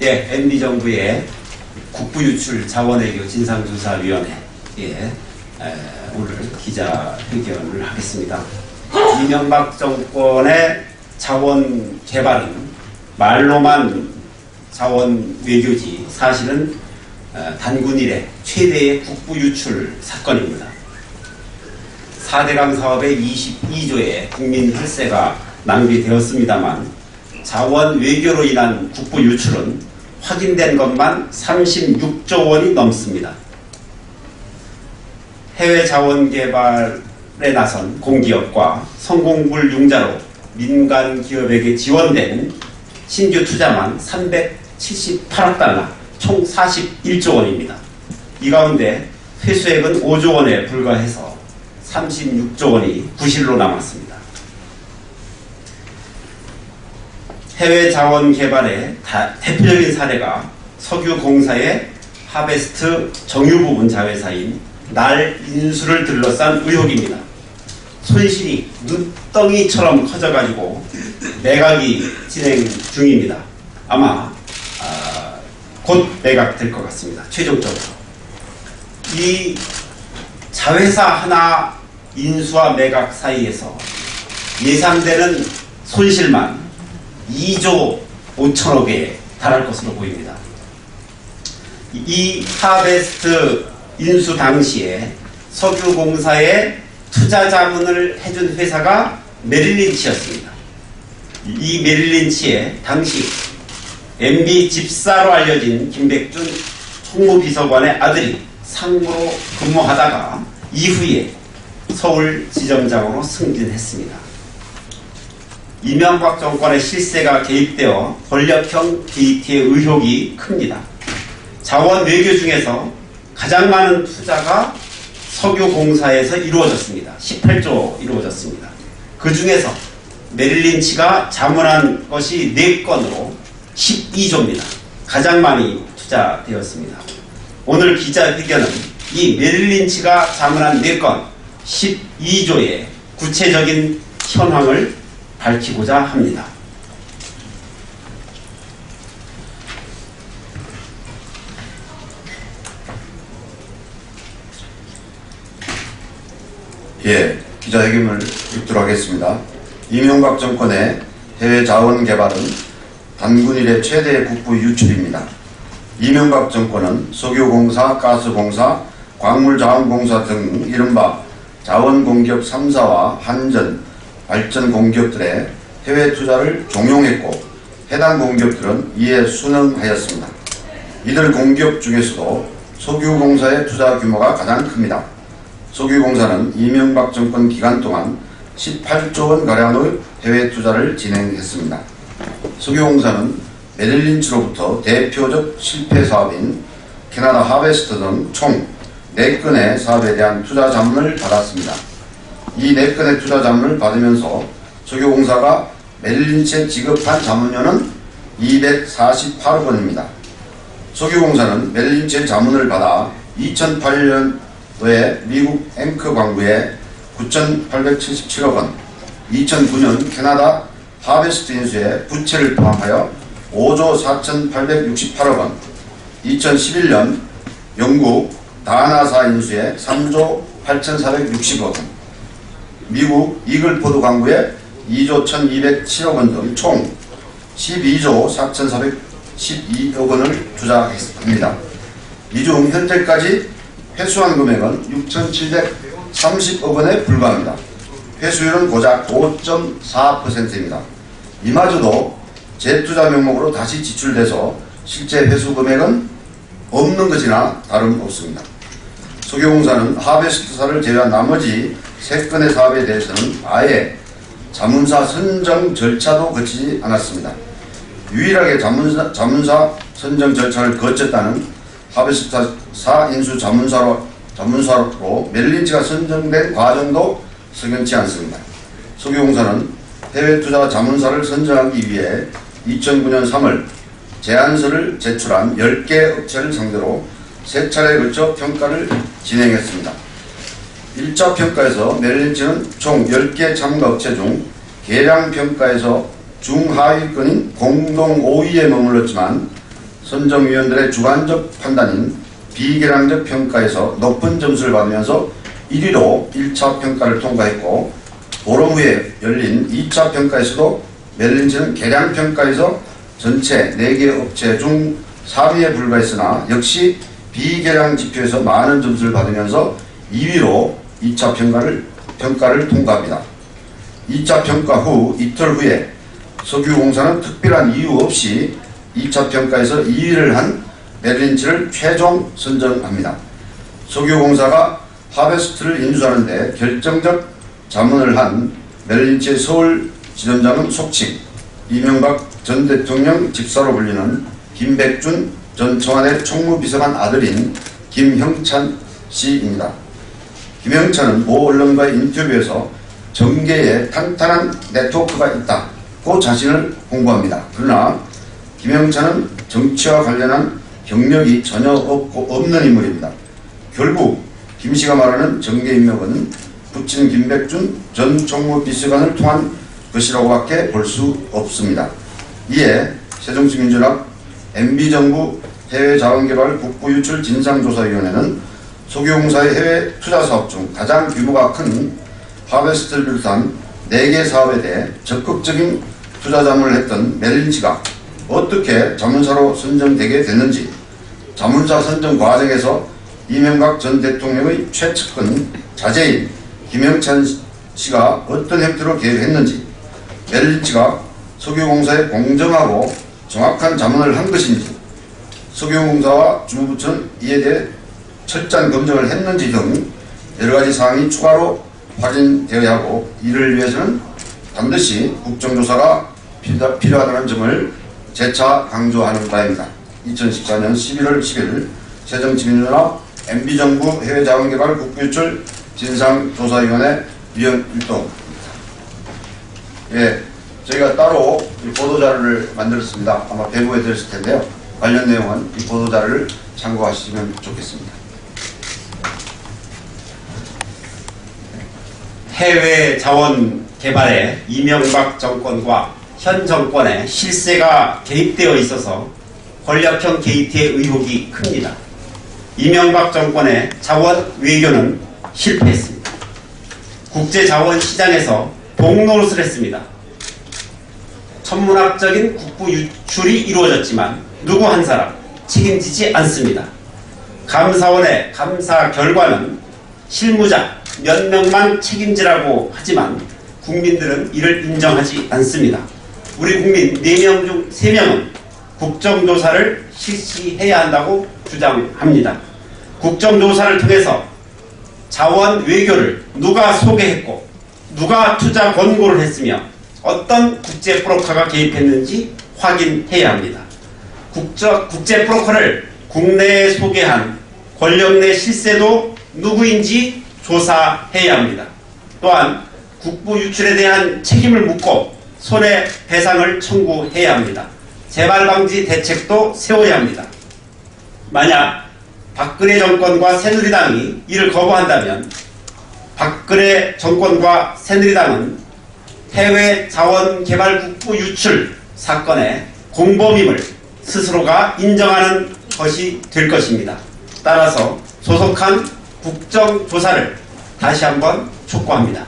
예, MB정부의 국부유출 자원외교 진상조사위원회 예, 에, 오늘 기자 회견을 하겠습니다. 이명박 정권의 자원 개발은 말로만 자원 외교지 사실은 어, 단군 이래 최대의 국부유출 사건입니다. 4대강 사업의 22조의 국민 혈세가 낭비되었습니다만 자원 외교로 인한 국부 유출은 확인된 것만 36조 원이 넘습니다. 해외 자원 개발에 나선 공기업과 성공불 융자로 민간 기업에게 지원된 신규 투자만 378억 달러, 총 41조 원입니다. 이 가운데 회수액은 5조 원에 불과해서 36조 원이 부실로 남았습니다. 해외 자원 개발의 다- 대표적인 사례가 석유공사의 하베스트 정유 부분 자회사인 날 인수를 둘러싼 의혹입니다. 손실이 눈덩이처럼 커져가지고 매각이 진행 중입니다. 아마 아, 곧 매각될 것 같습니다. 최종적으로 이 자회사 하나 인수와 매각 사이에서 예상되는 손실만 2조 5천억에 달할 것으로 보입니다. 이 하베스트 인수 당시에 석유공사에 투자 자문을 해준 회사가 메릴린치였습니다. 이 메릴린치의 당시 MB 집사로 알려진 김백준 총무비서관의 아들이 상무로 근무하다가 이후에 서울 지점장으로 승진했습니다. 이명박 정권의 실세가 개입되어 권력형 게이트의 의혹이 큽니다. 자원 외교 중에서 가장 많은 투자가 석유공사에서 이루어졌습니다. 18조 이루어졌습니다. 그 중에서 메릴린치가 자문한 것이 4건으로 12조입니다. 가장 많이 투자되었습니다. 오늘 기자회견은 이 메릴린치가 자문한 4건 12조의 구체적인 현황을 밝히고자 합니다. 예, 기자회견을 읽도록 하겠습니다. 이명박 정권의 해외 자원 개발은 단군 이래 최대 국부 유출입니다. 이명박 정권은 석유공사, 가스공사, 광물자원공사 등 이른바 자원공기업 3사와 한전, 발전 공기업들의 해외 투자를 종용했고 해당 공기업들은 이에 순응하였습니다. 이들 공기업 중에서도 석유공사의 투자 규모가 가장 큽니다. 석유공사는 이명박 정권 기간 동안 18조 원 가량의 해외 투자를 진행했습니다. 석유공사는 메릴린치로부터 대표적 실패 사업인 캐나다 하베스트 등 총 4건의 사업에 대한 투자 자문을 받았습니다. 이 4건의 투자 자문을 받으면서 석유공사가 메릴린치에 지급한 자문료는 248억 원입니다. 석유공사는 멜린체 자문을 받아 2008년도에 미국 앵커 광부에 9,877억 원, 2009년 캐나다 하베스트 인수에 부채를 포함하여 5조 4,868억 원, 2011년 영국 다나사 인수에 3조 8,460억 원, 미국 이글포드 광부에 2조 1,207억 원 등 총 12조 4,412억 원을 투자했습니다. 이중 현재까지 회수한 금액은 6,730억 원에 불과합니다. 회수율은 고작 5.4%입니다. 이마저도 재투자 명목으로 다시 지출돼서 실제 회수 금액은 없는 것이나 다름없습니다. 석유공사는 하베스트사를 제외한 나머지 세 건의 사업에 대해서는 아예 자문사 선정 절차도 거치지 않았습니다. 유일하게 자문사, 자문사 선정 절차를 거쳤다는 하베스트사 인수 자문사로, 자문사로 멜린치가 선정된 과정도 석연치 않습니다. 석유공사는 해외 투자 자문사를 선정하기 위해 2009년 3월 제안서를 제출한 10개 업체를 상대로 세 차례에 걸쳐 평가를 진행했습니다. 1차 평가에서 멜린치는 총 10개 참가 업체 중 계량 평가에서 중하위권인 공동 5위에 머물렀지만 선정위원들의 주관적 판단인 비계량적 평가에서 높은 점수를 받으면서 1위로 1차 평가를 통과했고 보름 후에 열린 2차 평가에서도 멜린지는 계량 평가에서 전체 4개 업체 중 3위에 불과했으나 역시 비계량 지표에서 많은 점수를 받으면서 2위로 2차 평가를, 평가를 통과합니다. 2차 평가 후 이틀 후에 석유공사는 특별한 이유 없이 2차 평가에서 2위를 한 멜린지를 최종 선정합니다. 석유공사가 하베스트를 인수하는데 결정적 자문을 한 멜린지의 서울 지점장은 속칭 이명박 전 대통령 집사로 불리는 김백준 전 청와대 총무비서관 아들인 김형찬 씨입니다. 김영찬은 모 언론과의 인터뷰에서 정계에 탄탄한 네트워크가 있다고 자신을 홍보합니다. 그러나 김영찬은 정치와 관련한 경력이 전혀 없고 없는 인물입니다. 결국 김 씨가 말하는 정계 인맥은 부친 김백준 전 총무비서관을 통한 것이라고밖에 볼 수 없습니다. 이에 새정치민주당 MB정부 해외자원개발 국부유출 진상조사위원회는 석유공사의 해외 투자 사업 중 가장 규모가 큰 하베스트를 비롯한 4개 사업에 대해 적극적인 투자 자문을 했던 멜린치가 어떻게 자문사로 선정되게 됐는지 자문사 선정 과정에서 이명박 전 대통령의 최측근 자제인 김영찬 씨가 어떤 형태로 개입했는지 멜린치가 석유공사에 공정하고 정확한 자문을 한 것인지 석유공사와 주무부처는 이에 대해 철저한 검증을 했는지 등 여러 가지 사항이 추가로 확인되어야 하고 이를 위해서는 반드시 국정조사가 필요하- 필요하다는 점을 재차 강조하는 바입니다. 2014년 11월 10일 새정치민주연합 MB정부 해외자원개발 국부유출 진상조사위원회 위원 일동 예, 저희가 따로 이 보도자료를 만들었습니다. 아마 배부해 드렸을 텐데요. 관련 내용은 이 보도자료를 참고하시면 좋겠습니다. 해외 자원 개발에 이명박 정권과 현 정권의 실세가 개입되어 있어서 권력형 게이트의 의혹이 큽니다. 이명박 정권의 자원 외교는 실패했습니다. 국제 자원 시장에서 동노릇을 했습니다. 천문학적인 국부 유출이 이루어졌지만 누구 한 사람 책임지지 않습니다. 감사원의 감사 결과는 실무자 몇 명만 책임지라고 하지만 국민들은 이를 인정하지 않습니다. 우리 국민 4명 중 3명은 국정조사를 실시해야 한다고 주장합니다. 국정조사를 통해서 자원 외교를 누가 소개했고 누가 투자 권고를 했으며 어떤 국제 브로커가 개입했는지 확인해야 합니다. 국적, 국제 브로커를 국내에 소개한 권력 내 실세도 누구인지 조사해야 합니다. 또한 국부 유출에 대한 책임을 묻고 손해배상을 청구해야 합니다. 재발 방지 대책도 세워야 합니다. 만약 박근혜 정권과 새누리당이 이를 거부한다면 박근혜 정권과 새누리당은 해외 자원 개발 국부 유출 사건의 공범임을 스스로가 인정하는 것이 될 것입니다. 따라서 소속한 국정조사를 다시 한번 촉구합니다.